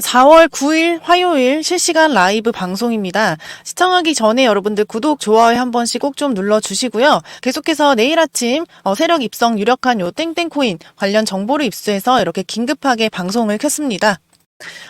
4월 9일 화요일 실시간 라이브 방송입니다. 시청하기 전에 여러분들 구독, 좋아요 한 번씩 꼭 좀 눌러주시고요. 계속해서 내일 아침 어, 세력 입성 유력한 요 땡땡코인 관련 정보를 입수해서 이렇게 긴급하게 방송을 켰습니다.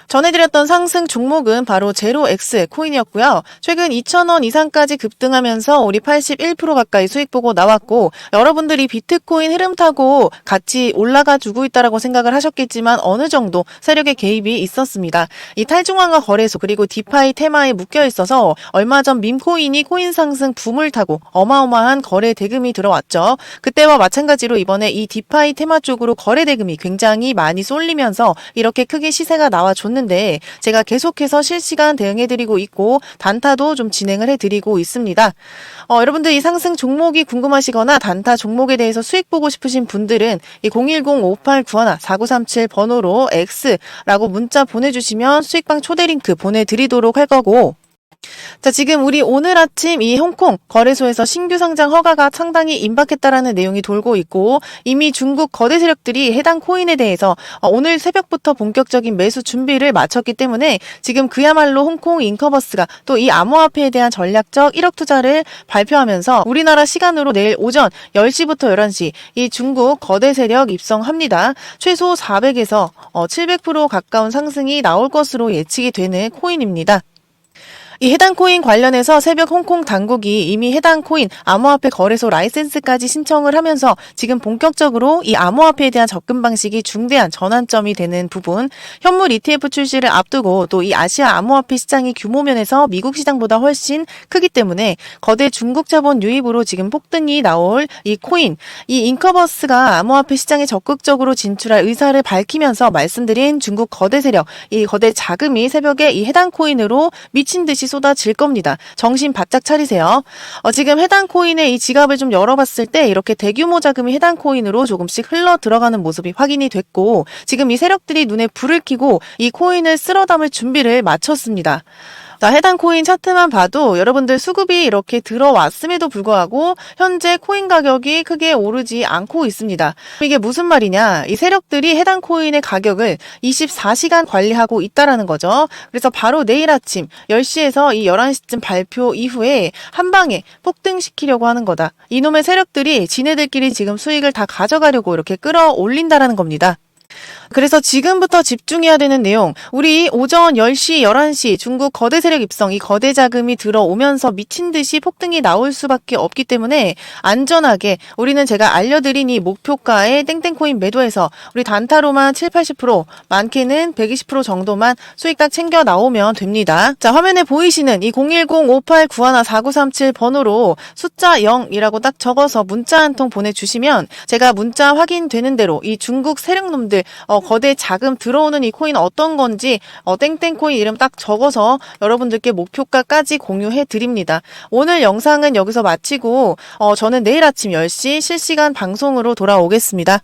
전해드렸던 상승 종목은 바로 제로X 코인이었고요. 최근 2,000원 이상까지 급등하면서 우리 81% 가까이 수익 보고 나왔고 여러분들이 비트코인 흐름 타고 같이 올라가 주고 있다라고 생각을 하셨겠지만 어느 정도 세력의 개입이 있었습니다. 이 탈중앙화 거래소 그리고 디파이 테마에 묶여 있어서 얼마 전 밈코인이 코인 상승 붐을 타고 어마어마한 거래 대금이 들어왔죠. 그때와 마찬가지로 이번에 이 디파이 테마 쪽으로 거래 대금이 굉장히 많이 쏠리면서 이렇게 크게 시세가 나 와줬는데 제가 계속해서 실시간 대응해드리고 있고 단타도 좀 진행을 해드리고 있습니다. 어, 여러분들 이 상승 종목이 궁금하시거나 단타 종목에 대해서 수익 보고 싶으신 분들은 이 010-5891-4937 번호로 X라고 문자 보내주시면 수익방 초대 링크 보내드리도록 할 거고 자, 지금 우리 오늘 아침 이 홍콩 거래소에서 신규 상장 허가가 상당히 임박했다라는 내용이 돌고 있고 이미 중국 거대 세력들이 해당 코인에 대해서 어, 오늘 새벽부터 본격적인 매수 준비를 마쳤기 때문에 지금 그야말로 홍콩 인커버스가 또 이 암호화폐에 대한 전략적 1억 투자를 발표하면서 우리나라 시간으로 내일 오전 10시부터 11시 이 중국 거대 세력 입성합니다. 최소 400에서 어, 700% 가까운 상승이 나올 것으로 예측이 되는 코인입니다. 이 해당 코인 관련해서 새벽 홍콩 당국이 이미 해당 코인 암호화폐 거래소 라이센스까지 신청을 하면서 지금 본격적으로 이 암호화폐에 대한 접근 방식이 중대한 전환점이 되는 부분, 현물 ETF 출시를 앞두고 또 이 아시아 암호화폐 시장의 규모 면에서 미국 시장보다 훨씬 크기 때문에 거대 중국 자본 유입으로 지금 폭등이 나올 이 코인, 이 인커버스가 암호화폐 시장에 적극적으로 진출할 의사를 밝히면서 말씀드린 중국 거대 세력, 이 거대 자금이 새벽에 이 해당 코인으로 미친 듯이 쏟아질 겁니다. 정신 바짝 차리세요. 어, 지금 해당 코인의 이 지갑을 좀 열어봤을 때 이렇게 대규모 자금이 해당 코인으로 조금씩 흘러 들어가는 모습이 확인이 됐고 지금 이 세력들이 눈에 불을 켜고 이 코인을 쓸어 담을 준비를 마쳤습니다. 자, 해당 코인 차트만 봐도 여러분들 수급이 이렇게 들어왔음에도 불구하고 현재 코인 가격이 크게 오르지 않고 있습니다. 이게 무슨 말이냐? 이 세력들이 해당 코인의 가격을 24시간 관리하고 있다라는 거죠. 그래서 바로 내일 아침 10시에서 이 11시쯤 발표 이후에 한 방에 폭등시키려고 하는 거다. 이놈의 세력들이 지네들끼리 지금 수익을 다 가져가려고 이렇게 끌어올린다라는 겁니다. 그래서 지금부터 집중해야 되는 내용, 우리 오전 10시, 11시 중국 거대 세력 입성, 이 거대 자금이 들어오면서 미친 듯이 폭등이 나올 수밖에 없기 때문에 안전하게 우리는 제가 알려드린 이 목표가의 땡땡코인 매도해서 우리 단타로만 7, 80%, 많게는 120% 정도만 수익 딱 챙겨 나오면 됩니다. 자, 화면에 보이시는 이 010-5891-4937 번호로 숫자 0이라고 딱 적어서 문자 한 통 보내주시면 제가 문자 확인되는 대로 이 중국 세력놈 들 어, 거대 자금 들어오는 이 코인 어떤 건지 어, 땡땡 코인 이름 딱 적어서 여러분들께 목표가까지 공유해 드립니다. 오늘 영상은 여기서 마치고 어, 저는 내일 아침 10시 실시간 방송으로 돌아오겠습니다.